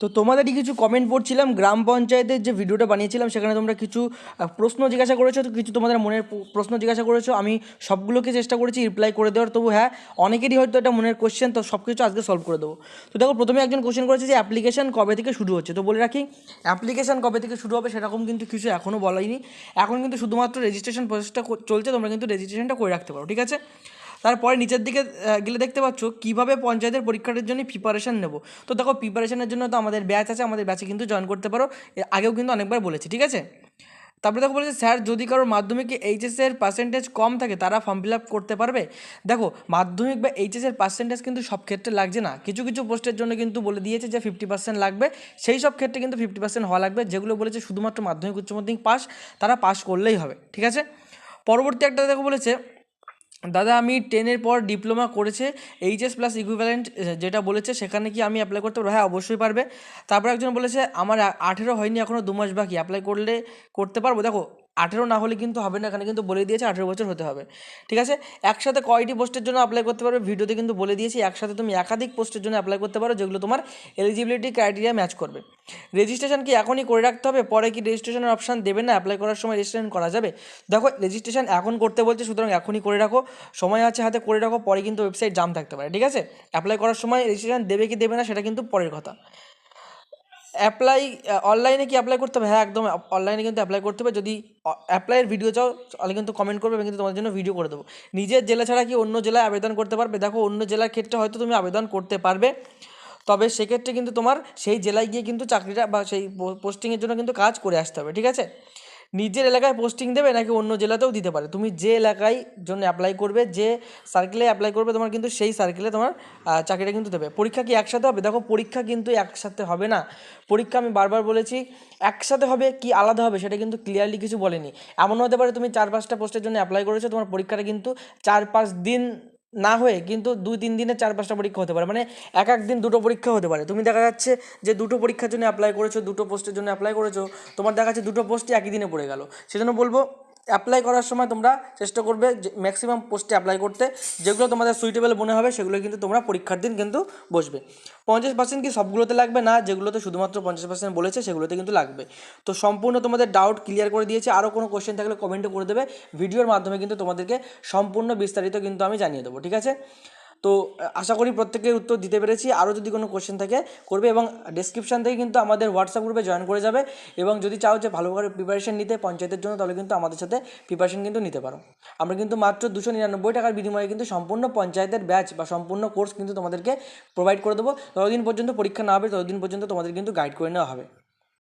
তো তোমাদেরই কিছু কমেন্ট পড়ছিলাম, গ্রাম পঞ্চায়েতের যে ভিডিওটা বানিয়েছিলাম, সেখানে তোমরা কিছু প্রশ্ন জিজ্ঞাসা করেছ, তো কিছু তোমাদের মনের প্রশ্ন জিজ্ঞাসা করেছ, আমি সবগুলোকে চেষ্টা করেছি রিপ্লাই করে দেওয়ার। তবু হ্যাঁ অনেকেরই হয়তো এটা মনের কোশ্চেন তো সব কিছু আজকে সলভ করে দেবো। তো দেখো, প্রথমে একজন কোশ্চেন করেছে যে অ্যাপ্লিকেশন কবে থেকে শুরু হচ্ছে? তো বলে রাখি অ্যাপ্লিকেশন কবে থেকে শুরু হবে সেরকম কিন্তু কিছু এখনও বলাইনি। এখন কিন্তু শুধুমাত্র রেজিস্ট্রেশন প্রসেসটা চলছে, তোমরা কিন্তু রেজিস্ট্রেশনটা করে রাখতে পারো, ঠিক আছে? তারপরে নিচের দিকে গেলে দেখতে পাচ্ছ কীভাবে পঞ্চায়েতের পরীক্ষাটার জন্য প্রিপারেশন নেব। তো দেখো প্রিপারেশনের জন্য তো আমাদের ব্যাচ আছে, আমাদের ব্যাচে কিন্তু জয়েন করতে পারো। আগেও কিন্তু অনেকবার বলেছি, ঠিক আছে? তারপরে দেখো বলেছে স্যার যদি কারোর মাধ্যমিকে এইচএসের পার্সেন্টেজ কম থাকে, তারা ফর্ম ফিল আপ করতে পারবে? দেখো, মাধ্যমিক বা এইচএসের পার্সেন্টেজ কিন্তু সব ক্ষেত্রে লাগছে না। কিছু কিছু পোস্টের জন্য কিন্তু বলে দিয়েছে যে ফিফটি পার্সেন্ট লাগবে। সেই সব ক্ষেত্রে কিন্তু ফিফটি পার্সেন্ট হওয়া লাগবে, যেগুলো বলেছে শুধুমাত্র মাধ্যমিক, উচ্চ মাধ্যমিক পাস তারা পাস করলেই হবে, ঠিক আছে? পরবর্তী একটা দেখো বলেছে দাদা, আমি টেনের পর ডিপ্লোমা করেছে এইচএস প্লাস ইকুইভ্যালেন্ট যেটা বলেছে, সেখানে কি আমি অ্যাপ্লাই করতে পারব? হ্যাঁ অবশ্যই পারবে। তারপর একজন বলেছে, আমার আঠেরো হয়নি এখনও দু মাস বাকি অ্যাপ্লাই করলে, করতে পারব? দেখো আঠেরো না হলে কিন্তু হবে না এখানে কিন্তু বলে দিয়েছে আঠেরো বছর হতে হবে। ঠিক আছে? একসাথে কয়টি পোস্টের জন্য অ্যাপ্লাই করতে পারবে? ভিডিওতে কিন্তু বলে দিয়েছি, একসাথে তুমি একাধিক পোস্টের জন্য অ্যাপ্লাই করতে পারো, যেগুলো তোমার এলিজিবিলিটি ক্রাইটেরিয়া ম্যাচ করবে। রেজিস্ট্রেশন কি এখনই করে রাখতে হবে? পরে কি রেজিস্ট্রেশনের অপশান দেবে না? অ্যাপ্লাই করার সময় রেজিস্ট্রেশন করা যাবে? দেখো রেজিস্ট্রেশন এখন করতে বলছে, সুতরাং এখনই করে রাখো। সময় আছে হাতে করে রাখো, পরে কিন্তু ওয়েবসাইট জাম থাকতে পারে। ঠিক আছে? অ্যাপ্লাই করার সময় রেজিস্ট্রেশন দেবে কি দেবে না, সেটা কিন্তু পরের কথা। অ্যাপ্লাই অনলাইনে কি অ্যাপ্লাই করতে হবে? হ্যাঁ একদম অনলাইনে কিন্তু অ্যাপ্লাই করতে হবে। যদি অ্যাপ্লাইয়ের ভিডিও চাও, তাহলে কিন্তু কমেন্ট করবে কিন্তু তোমার জন্য ভিডিও করে দেবো। নিজের জেলা ছাড়া কি অন্য জেলায় আবেদন করতে পারবে? দেখো, অন্য জেলার ক্ষেত্রে হয়তো তুমি আবেদন করতে পারবে। তবে সেক্ষেত্রে কিন্তু তোমার সেই জেলায় গিয়ে কিন্তু চাকরিটা বা সেই পোস্টিংয়ের জন্য কিন্তু কাজ করে আসতে হবে, ঠিক আছে? নিজের এলাকায় পোস্টিং দেবে নাকি অন্য জেলাতেও দিতে পারে? তুমি যে এলাকায় জন্য অ্যাপ্লাই করবে, যে সার্কেলে অ্যাপ্লাই করবে, তোমার কিন্তু সেই সার্কেলে তোমার চাকরিটা কিন্তু দেবে। পরীক্ষা কি একসাথে হবে? দেখো, পরীক্ষা কিন্তু একসাথে হবে না। পরীক্ষা আমি বারবার বলেছি, একসাথে হবে কি আলাদা হবে সেটা কিন্তু ক্লিয়ারলি কিছু বলেনি। এমন হতে পারে তুমি চার পাঁচটা পোস্টের জন্য অ্যাপ্লাই করেছ, তোমার পরীক্ষাটা কিন্তু চার পাঁচ দিন না হয়ে কিন্তু দুই, তিন দিনে চার, পাঁচটা পরীক্ষা হতে পারে। মানে এক এক দিন দুটো পরীক্ষা হতে পারে। তুমি দেখা যাচ্ছে যে দুটো পরীক্ষার জন্য অ্যাপ্লাই করেছ, দুটো পোস্টের জন্য অ্যাপ্লাই করেছ, তোমার দেখা যাচ্ছে দুটো পোস্টই একই দিনে পড়ে গেলো। সেজন্য বলব অ্যাপ্লাই করার সময় তোমরা চেষ্টা করবে ম্যাক্সিমাম পোস্টে অ্যাপ্লাই করতে, যেগুলো তোমাদের সুইটেবল মনে হবে সেগুলো কিন্তু তোমরা পরীক্ষার দিন কিন্তু বসবে। পঞ্চাশ পার্সেন্ট কি সবগুলোতে লাগবে? না, যেগুলোতে শুধুমাত্র পঞ্চাশ পার্সেন্ট বলেছে সেগুলোতে কিন্তু লাগবে। তো সম্পূর্ণ তোমাদের ডাউট ক্লিয়ার করে দিয়েছে। আরও কোনো কোশ্চেন থাকলে কমেন্টে করে দেবে। ভিডিওর মাধ্যমে কিন্তু তোমাদেরকে সম্পূর্ণ বিস্তারিত কিন্তু আমি জানিয়ে দেবো, ঠিক আছে? তো আশা করি প্রত্যেকের উত্তর দিতে পেরেছি। আরও যদি কোনো কোশ্চেন থাকে, করবে এবং ডেসক্রিপশান থেকে কিন্তু আমাদের হোয়াটসঅ্যাপ গ্রুপে জয়েন করে যাবে এবং যদি চাও যে ভালোভাবে প্রিপারেশন নিতে পঞ্চায়েতের জন্য, তাহলে কিন্তু আমাদের সাথে প্রিপারেশন কিন্তু নিতে পারো। আমরা কিন্তু মাত্র দুশো নিরানব্বই টাকার বিনিময়ে কিন্তু সম্পূর্ণ পঞ্চায়েতের ব্যাচ বা সম্পূর্ণ কোর্স কিন্তু তোমাদেরকে প্রোভাইড করে দেবো। ততদিন পর্যন্ত পরীক্ষা না হবে, ততদিন পর্যন্ত তোমাদের কিন্তু গাইড করে নেওয়া হবে।